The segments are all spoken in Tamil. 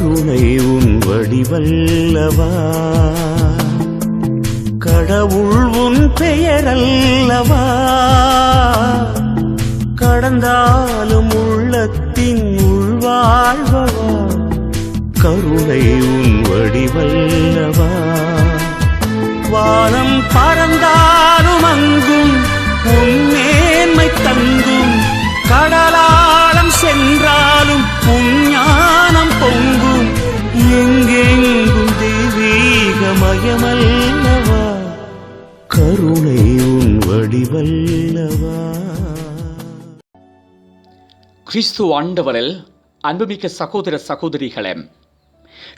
கருணை உன் வடிவல்லவா? கடவுள் உன் பெயரல்லவா? கடந்தாலும் உள்ளத்தின் உள்வாழ்வவா கருணை உன் வடிவல்லவா? வானம் பறந்தாலும் அங்கும் உன் மேன்மை தங்கும். கடலாளம் சென்றாலும் தெய்வீகமயமல்லவா கருணை உன் வடிவல்லவா? கிறிஸ்து ஆண்டவரில் அன்புமிக்க சகோதர சகோதரிகளே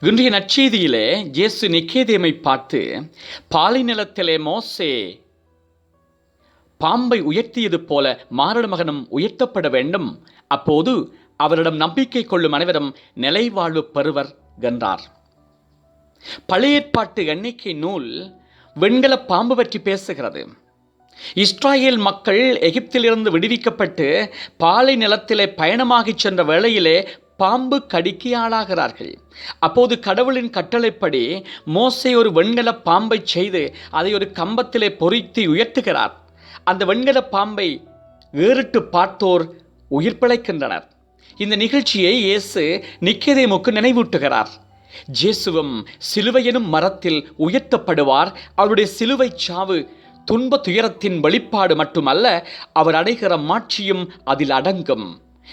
இன்றைய நற்செய்தியிலே இயேசு நிக்கேதேமை பார்த்து பாலை நிலத்திலே மோசே பாம்பை உயர்த்தியது போல மாரட மகனும் உயர்த்தப்பட வேண்டும். அப்போது அவரிடம் நம்பிக்கை கொள்ளும் அனைவரும் நிலைவாழ்வு பெறுவர் என்றார். பழைய ஏற்பாட்டு எண்ணிக்கை நூல் வெண்கல பாம்பு பற்றி பேசுகிறது. இஸ்ராயேல் மக்கள் எகிப்திலிருந்து விடுவிக்கப்பட்டு பாலை நிலத்திலே பயணமாகிச் சென்ற வேளையிலே பாம்பு கடிக்கு ஆளாகிறார்கள் அப்போது கடவுளின் கட்டளைப்படி மோசை ஒரு வெண்கல பாம்பை செய்து அதை ஒரு கம்பத்திலே பொறித்து உயர்த்துகிறார். அந்த வெண்கல பாம்பை ஏறிட்டு பார்த்தோர் உயிர் பிழைக்கின்றனர். இந்த நிகழ்ச்சியை இயேசு நிக்கதேமுக்கு நினைவூட்டுகிறார். ஜேசுவும் சிலுவையெனும் மரத்தில் உயர்த்தப்படுவார். அவருடைய சிலுவை சாவு துன்ப துயரத்தின் வெளிப்பாடு மட்டுமல்ல அவர் அடைகிற மாட்சியும் அதில் அடங்கும்.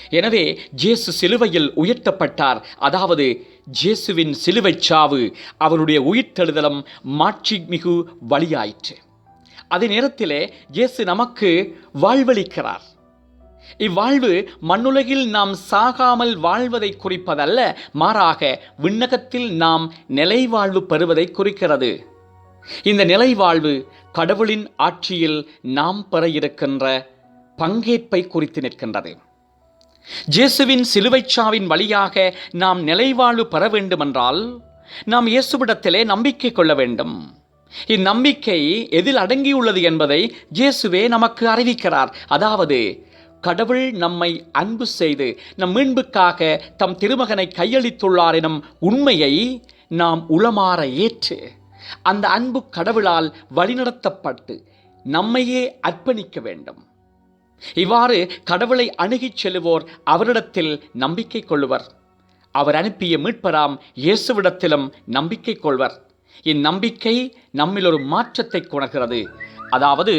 எனவே ஜேசு சிலுவையில் உயர்த்தப்பட்டார். அதாவது ஜேசுவின் சிலுவை சாவு அவருடைய உயிர்த்தெழுதலும் மாட்சி மிகு வழியாயிற்று. அதே நேரத்திலே இயேசு நமக்கு வாழ்வளிக்கிறார். இவ்வாழ்வு மண்ணுலகில் நாம் சாகாமல் வாழ்வதை குறிப்பதல்ல மாறாக விண்ணகத்தில் நாம் நிலைவாழ்வு பெறுவதை குறிக்கிறது. இந்த நிலைவாழ்வு கடவுளின் ஆட்சியில் நாம் பெற இருக்கின்ற பங்கேற்பை குறித்து நிற்கின்றது. ஜேசுவின் சிலுவைச்சாவின் வழியாக நாம் நிலைவாழ்வு பெற வேண்டுமென்றால் நாம் இயேசுவிடத்திலே நம்பிக்கை கொள்ள வேண்டும். இந்நம்பிக்கை எதில் அடங்கியுள்ளது என்பதை இயேசுவே நமக்கு அறிவிக்கிறார். அதாவது கடவுள் நம்மை அன்பு செய்து நம் மீன்புக்காக தம் திருமகனை கையளித்துள்ளார் எனும் உண்மையை நாம் உளமாற ஏற்று அந்த அன்பு கடவுளால் வழிநடத்தப்பட்டு நம்மையே அர்ப்பணிக்க வேண்டும். இவ்வாறு கடவுளை அணுகிச் செல்லுவோர் அவரிடத்தில் நம்பிக்கை கொள்ளுவர். அவர் அனுப்பிய மீட்பராம் இயேசுவிடத்திலும் நம்பிக்கை கொள்வர். இந்நம்பிக்கை நம்மில் ஒரு மாற்றத்தை கொணர்கிறது. அதாவது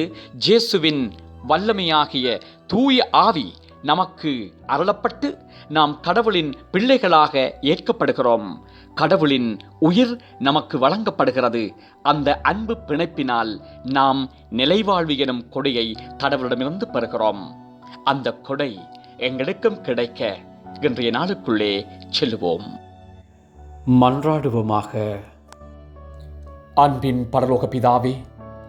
ஜேசுவின் வல்லமையாகிய தூய ஆவி நமக்கு அருளப்பட்டு நாம் கடவுளின் பிள்ளைகளாக ஏற்கப்படுகிறோம். கடவுளின் உயிர் நமக்கு வழங்கப்படுகிறது. அந்த அன்பு பிணைப்பினால் நாம் நிலைவாழ்வு எனும் கொடையை கடவுளிடமிருந்து பெறுகிறோம். அந்த கொடை எங்களுக்கும் கிடைக்க இன்றைய நாளுக்குள்ளே செல்லுவோம். மன்றாடுவோமாக. அன்பின் பரலோக பிதாவே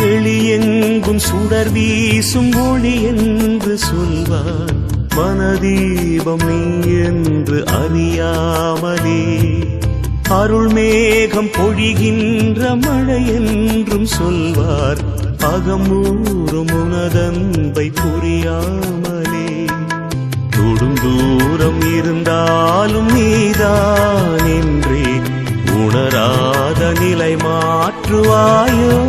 வெளியெங்கும் சுடர் வீசும் ஒளி என்று சொல்வார். மனதீபம் நீ என்று அறியாமலே. அருள் மேகம் பொழிகின்ற மழை என்றும் சொல்வார். அகமூறும் உனதன்பை புரியாமலே. தொடும் தூரம் இருந்தாலும் நீதான் என்றே. உணராத நிலை மாற்றுவாயோ?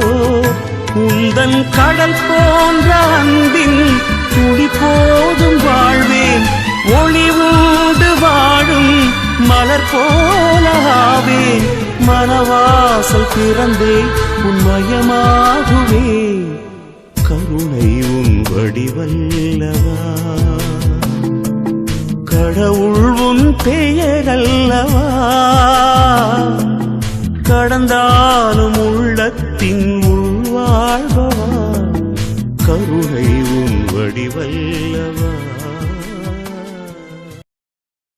உந்தன் கடல் போன்ற அன்பின் துளி போதும் வாழ்வேன் ஒளி ஊடு வாழும் மலர் போலாவே மனவாசல் திறந்தே உன்மயமாகுவே கருணை உன் வடிவல்லவா. கடவுள் உன் பெயரல்லவா. கடந்தாலும் உள்ளத்தின் வாழ்பவா? கருணை உன் வடிவல்லவா?